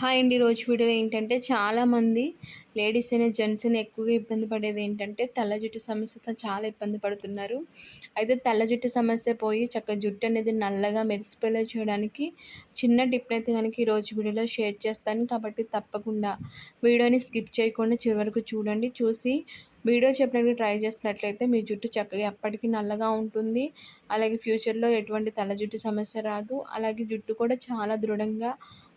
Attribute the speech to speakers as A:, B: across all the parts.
A: Hi అండి. రోజు video ఏంటంటే చాలామంది లేడీస్ అయినా జెంట్స్ అయినా ఎక్కువగా ఇబ్బంది పడేది ఏంటంటే తెల్ల జుట్టు సమస్యతో చాలా ఇబ్బంది పడుతున్నారు. అయితే తెల్ల జుట్టు సమస్య పోయి చక్కగా జుట్టు అనేది నల్లగా మెరిసిపోయేలా చేయడానికి చిన్న టిప్ అయితే కనుక ఈరోజు వీడియోలో షేర్ చేస్తాను. కాబట్టి తప్పకుండా వీడియోని స్కిప్ చేయకుండా చివరకు చూడండి. చూసి వీడియో చెప్పినట్టు ట్రై చేసినట్లయితే మీ జుట్టు చక్కగా ఎప్పటికీ నల్లగా ఉంటుంది. అలాగే ఫ్యూచర్లో ఎటువంటి తల జుట్టు సమస్య రాదు. అలాగే జుట్టు కూడా చాలా దృఢంగా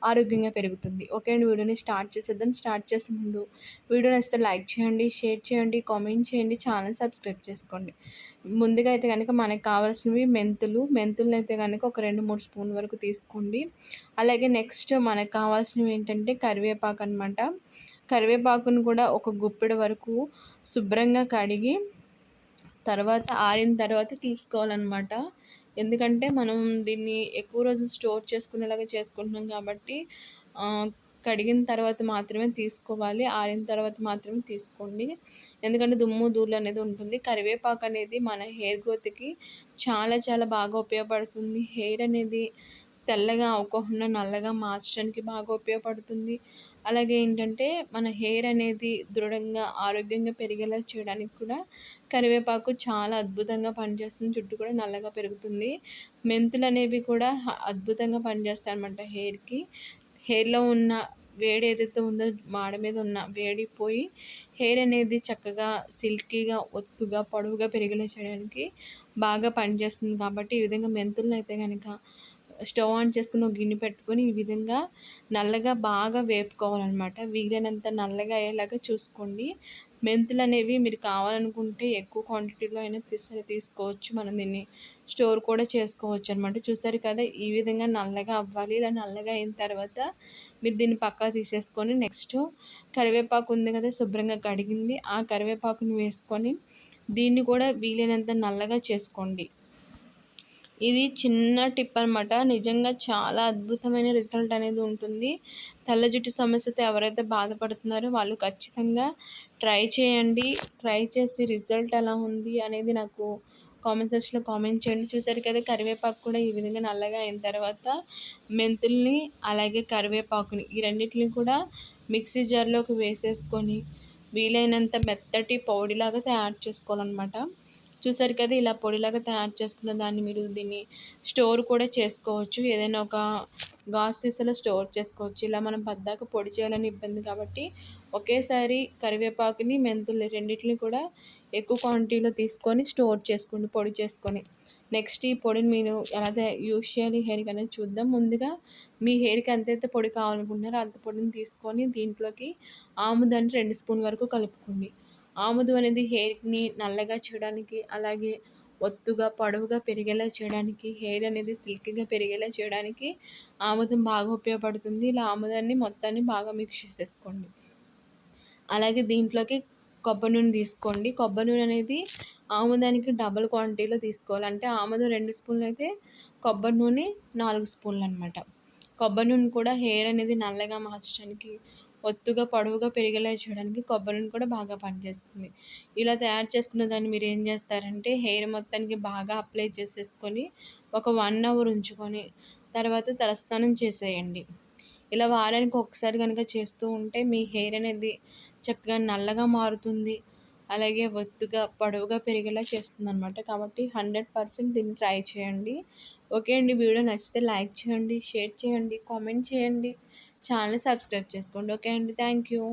A: ఆరోగ్యంగా పెరుగుతుంది. ఓకే అండి వీడియోని స్టార్ట్ చేసేద్దాం. స్టార్ట్ చేసే ముందు వీడియో నచ్చితే లైక్ చేయండి షేర్ చేయండి కామెంట్ చేయండి ఛానల్ సబ్స్క్రైబ్ చేసుకోండి. ముందుగా అయితే కనుక మనకు కావాల్సినవి మెంతులు. మెంతులను అయితే కనుక ఒక రెండు మూడు స్పూన్ వరకు తీసుకోండి. అలాగే నెక్స్ట్ మనకు కావాల్సినవి ఏంటంటే కరివేపాకు అనమాట కరివేపాకును కూడా ఒక గుప్పెడు వరకు శుభ్రంగా కడిగి తర్వాత ఆరిన తర్వాత తీసుకోవాలన్నమాట. ఎందుకంటే మనం దీన్ని ఎక్కువ రోజులు స్టోర్ చేసుకునేలాగా చేసుకుంటున్నాం కాబట్టి కడిగిన తర్వాత మాత్రమే తీసుకోవాలి ఆరిన తర్వాత మాత్రమే తీసుకోండి. ఎందుకంటే దుమ్ము ధూళి అనేది ఉంటుంది. కరివేపాకు అనేది మన హెయిర్ గ్రోత్కి చాలా చాలా బాగా ఉపయోగపడుతుంది. హెయిర్ అనేది తెల్లగా అవ్వకుండా నల్లగా మార్చడానికి బాగా ఉపయోగపడుతుంది. అలాగే ఏంటంటే మన హెయిర్ అనేది దృఢంగా ఆరోగ్యంగా పెరిగేలా చేయడానికి కూడా కరివేపాకు చాలా అద్భుతంగా పనిచేస్తుంది. జుట్టు కూడా నల్లగా పెరుగుతుంది. మెంతులు అనేవి కూడా అద్భుతంగా పనిచేస్తాయి అనమాట హెయిర్కి. హెయిర్లో ఉన్న వేడి ఏదైతే ఉందో మాడ మీద ఉన్న వేడి పోయి హెయిర్ అనేది చక్కగా సిల్కీగా ఒత్తుగా పొడవుగా పెరిగేలా చేయడానికి బాగా పనిచేస్తుంది. కాబట్టి ఈ విధంగా మెంతులను అయితే కనుక స్టవ్ ఆన్ చేసుకుని ఒక గిన్నె పెట్టుకొని ఈ విధంగా నల్లగా బాగా వేపుకోవాలన్నమాట. వీలైనంత నల్లగా అయ్యేలాగా చూసుకోండి. మెంతులు అనేవి మీరు కావాలనుకుంటే ఎక్కువ క్వాంటిటీలో అయినా తీసి తీసుకోవచ్చు. మనం దీన్ని స్టోర్ కూడా చేసుకోవచ్చు అనమాట చూసారు కదా ఈ విధంగా నల్లగా అవ్వాలి. ఇలా నల్లగా అయిన తర్వాత మీరు దీన్ని పక్కా తీసేసుకొని నెక్స్ట్ కరివేపాకు ఉంది కదా శుభ్రంగా కడిగింది. ఆ కరివేపాకుని వేసుకొని దీన్ని కూడా వీలైనంత నల్లగా చేసుకోండి. ఇది చిన్న టిప్ అనమాట నిజంగా చాలా అద్భుతమైన రిజల్ట్ అనేది ఉంటుంది. తెల్ల జుట్టు సమస్యతో ఎవరైతే బాధపడుతున్నారో వాళ్ళు ఖచ్చితంగా ట్రై చేయండి. ట్రై చేసి రిజల్ట్ ఎలా ఉంది అనేది నాకు కామెంట్ సెక్షన్లో కామెంట్ చేయండి. చూసారు కదా కరివేపాకు కూడా ఈ విధంగా నల్లగా అయిన తర్వాత మెంతుల్ని అలాగే కరివేపాకుని ఈ రెండింటిని కూడా మిక్సీ జార్లోకి వేసేసుకొని వీలైనంత మెత్తటి పౌడిలాగా తయారు చేసుకోవాలన్నమాట. చూసారు కదా ఇలా పొడిలాగా తయారు చేసుకున్న దాన్ని మీరు దీన్ని స్టోర్ కూడా చేసుకోవచ్చు. ఏదైనా ఒక గాజు సీసాలో స్టోర్ చేసుకోవచ్చు. ఇలా మనం పద్దాక పొడి చేయాలని ఇబ్బంది కాబట్టి ఒకేసారి కరివేపాకుని మెంతులు రెండింటిని కూడా ఎక్కువ క్వాంటిటీలో తీసుకొని స్టోర్ చేసుకోండి పొడి చేసుకొని. నెక్స్ట్ ఈ పొడిని మీరు ఎలా యూజ్ చేయాలి హెయిర్కి అనేది చూద్దాం. ముందుగా మీ హెయిర్కి ఎంతైతే పొడి కావాలనుకుంటున్నారో అంత పొడిని తీసుకొని దీంట్లోకి ఆముదాన్ని రెండు స్పూన్ వరకు కలుపుకోండి. ఆముదం అనేది హెయిర్ని నల్లగా చేయడానికి అలాగే ఒత్తుగా పొడవుగా పెరిగేలా చేయడానికి హెయిర్ అనేది సిల్కీగా పెరిగేలా చేయడానికి ఆముదం బాగా ఉపయోగపడుతుంది. ఇలా ఆముదాన్ని మొత్తాన్ని బాగా మిక్స్ చేసేసుకోండి. అలాగే దీంట్లోకి కొబ్బరి నూనె తీసుకోండి. కొబ్బరి నూనె అనేది ఆముదానికి డబల్ క్వాంటిటీలో తీసుకోవాలి. అంటే ఆముదం రెండు స్పూన్లు అయితే కొబ్బరి నూనె నాలుగు స్పూన్లు అనమాట కొబ్బరి నూనె కూడా హెయిర్ అనేది నల్లగా మార్చడానికి ఒత్తుగా పొడవుగా పెరిగేలా చేయడానికి కొబ్బరి నూనె కూడా బాగా పనిచేస్తుంది. ఇలా తయారు చేసుకున్న దాన్ని మీరు ఏం చేస్తారంటే హెయిర్ మొత్తానికి బాగా అప్లై చేసేసుకొని ఒక వన్ అవర్ ఉంచుకొని తర్వాత తలస్నానం చేసేయండి. ఇలా వారానికి ఒకసారి కనుక చేస్తూ ఉంటే మీ హెయిర్ అనేది చక్కగా నల్లగా మారుతుంది. అలాగే ఒత్తుగా పొడవుగా పెరిగేలా చేస్తుంది అనమాట కాబట్టి హండ్రెడ్ పర్సెంట్ దీన్ని ట్రై చేయండి. ఓకే అండి వీడియో నచ్చితే లైక్ చేయండి షేర్ చేయండి కామెంట్ చేయండి. ఛానల్ సబ్స్క్రైబ్ చేసుకోండి. ఓకే అండి. Thank you